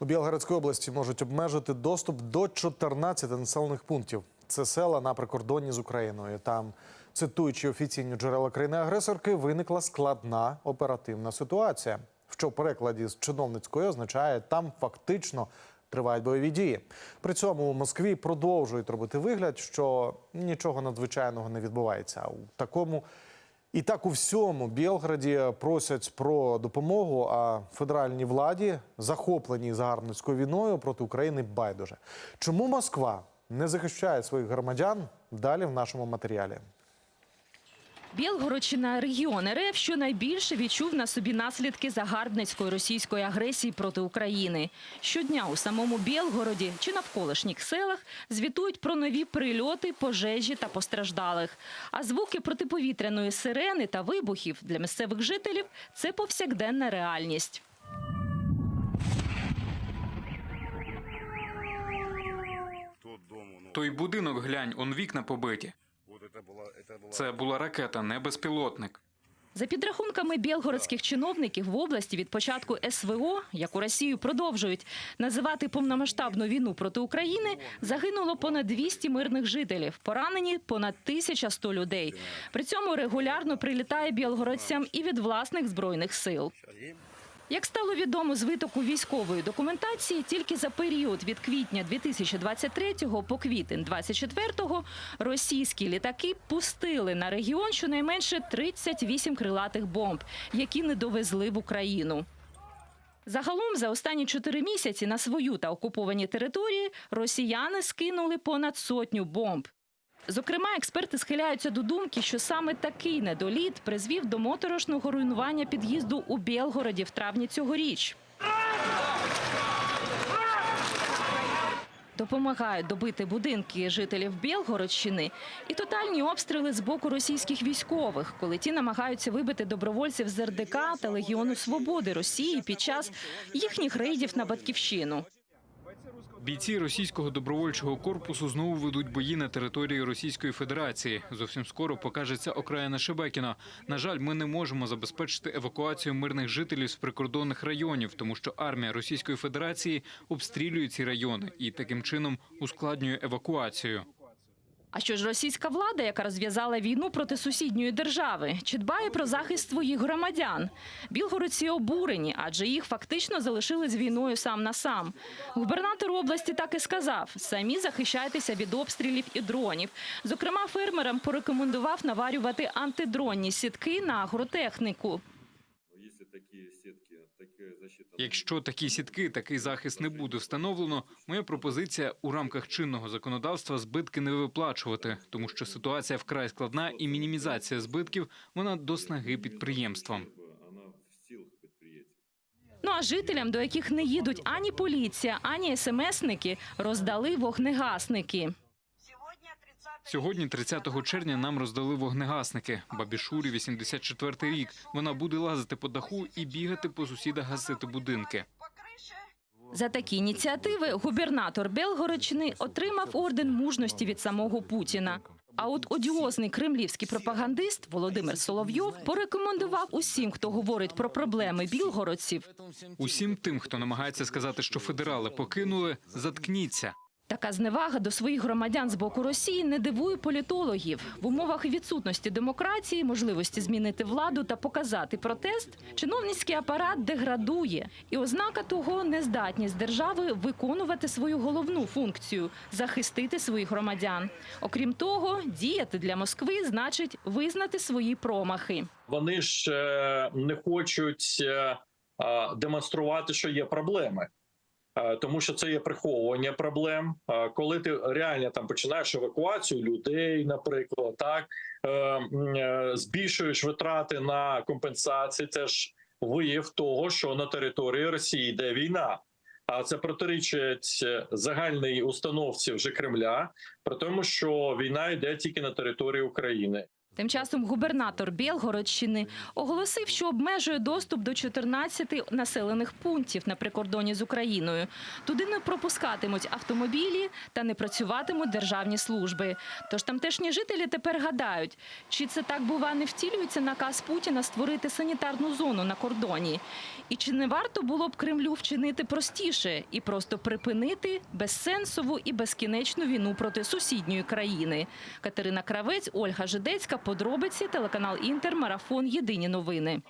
У Білгородській області можуть обмежити доступ до 14 населених пунктів. Це села на прикордонні з Україною. Там, цитуючи офіційні джерела країни-агресорки, виникла складна оперативна ситуація, що в перекладі з чиновницької означає, там фактично тривають бойові дії. При цьому у Москві продовжують робити вигляд, що нічого надзвичайного не відбувається. У такому і так у всьому Білграді просять про допомогу, а федеральній владі, захопленій загарбницькою війною проти України, байдуже. Чому Москва не захищає своїх громадян? Далі в нашому матеріалі. Білгородщина – регіон РФ, що найбільше відчув на собі наслідки загарбницької російської агресії проти України. Щодня у самому Білгороді чи навколишніх селах звітують про нові прильоти, пожежі та постраждалих. А звуки протиповітряної сирени та вибухів для місцевих жителів – це повсякденна реальність. Той будинок глянь, он вікна побиті. Це була ракета, не безпілотник. За підрахунками білгородських чиновників в області від початку СВО, яку Росію продовжують називати повномасштабну війну проти України, загинуло понад 200 мирних жителів, поранені понад 1100 людей. При цьому регулярно прилітає білгородцям і від власних збройних сил. Як стало відомо з витоку військової документації, тільки за період від квітня 2023 по квітень 2024 російські літаки пустили на регіон щонайменше 38 крилатих бомб, які не довезли в Україну. Загалом за останні чотири місяці на свою та окуповані території росіяни скинули понад сотню бомб. Зокрема, експерти схиляються до думки, що саме такий недоліт призвів до моторошного руйнування під'їзду у Білгороді в травні цьогоріч. Допомагають добити будинки жителів Білгородщини і тотальні обстріли з боку російських військових, коли ті намагаються вибити добровольців з РДК та Легіону Свободи Росії під час їхніх рейдів на батьківщину. Бійці російського добровольчого корпусу знову ведуть бої на території Російської Федерації. Зовсім скоро покажеться окраїна Шебекіно. На жаль, ми не можемо забезпечити евакуацію мирних жителів з прикордонних районів, тому що армія Російської Федерації обстрілює ці райони і таким чином ускладнює евакуацію. А що ж російська влада, яка розв'язала війну проти сусідньої держави, чи дбає про захист своїх громадян? Білгородці обурені, адже їх фактично залишили з війною сам на сам. Губернатор області так і сказав: самі захищайтеся від обстрілів і дронів. Зокрема, фермерам порекомендував наварювати антидронні сітки на агротехніку. Якщо такі сітки, такий захист не буде встановлено, моя пропозиція у рамках чинного законодавства збитки не виплачувати, тому що ситуація вкрай складна і мінімізація збитків вона до снаги підприємствам. Ну а жителям, до яких не їдуть ані поліція, ані смсники, роздали вогнегасники. Сьогодні, 30 червня, нам роздали вогнегасники. Бабішурі 84 рік. Вона буде лазити по даху і бігати по сусідах гасити будинки. За такі ініціативи губернатор Белгородщини отримав орден мужності від самого Путіна. А от одіозний кремлівський пропагандист Володимир Соловйов порекомендував усім, хто говорить про проблеми білгородців, Усім тим, хто намагається сказати, що федерали покинули, заткніться. Така зневага до своїх громадян з боку Росії не дивує політологів. В умовах відсутності демократії, можливості змінити владу та показати протест, чиновницький апарат деградує. І ознака того нездатність держави виконувати свою головну функцію захистити своїх громадян. Окрім того, діяти для Москви значить визнати свої промахи. вони ж е, не хочуть е, демонструвати, що є проблеми. Е, Тому що це є приховування проблем. Е, Коли ти реально там починаєш евакуацію людей, наприклад, так е, збільшуєш витрати на компенсації, це ж вияв того, що на території Росії йде війна. А це протирічить загальній установці вже Кремля, при тому, що війна йде тільки на території України. Тим часом губернатор Білгородщини оголосив, що обмежує доступ до 14 населених пунктів на прикордоні з Україною. Туди не пропускатимуть автомобілі та не працюватимуть державні служби. Тож тамтешні жителі тепер гадають, чи це так бува не втілюється наказ Путіна створити санітарну зону на кордоні, і чи не варто було б Кремлю вчинити простіше і просто припинити безсенсову і безкінечну війну проти сусідньої країни. Катерина Кравець, Ольга Жидецька, подробиці, телеканал Інтер, марафон. Єдині новини.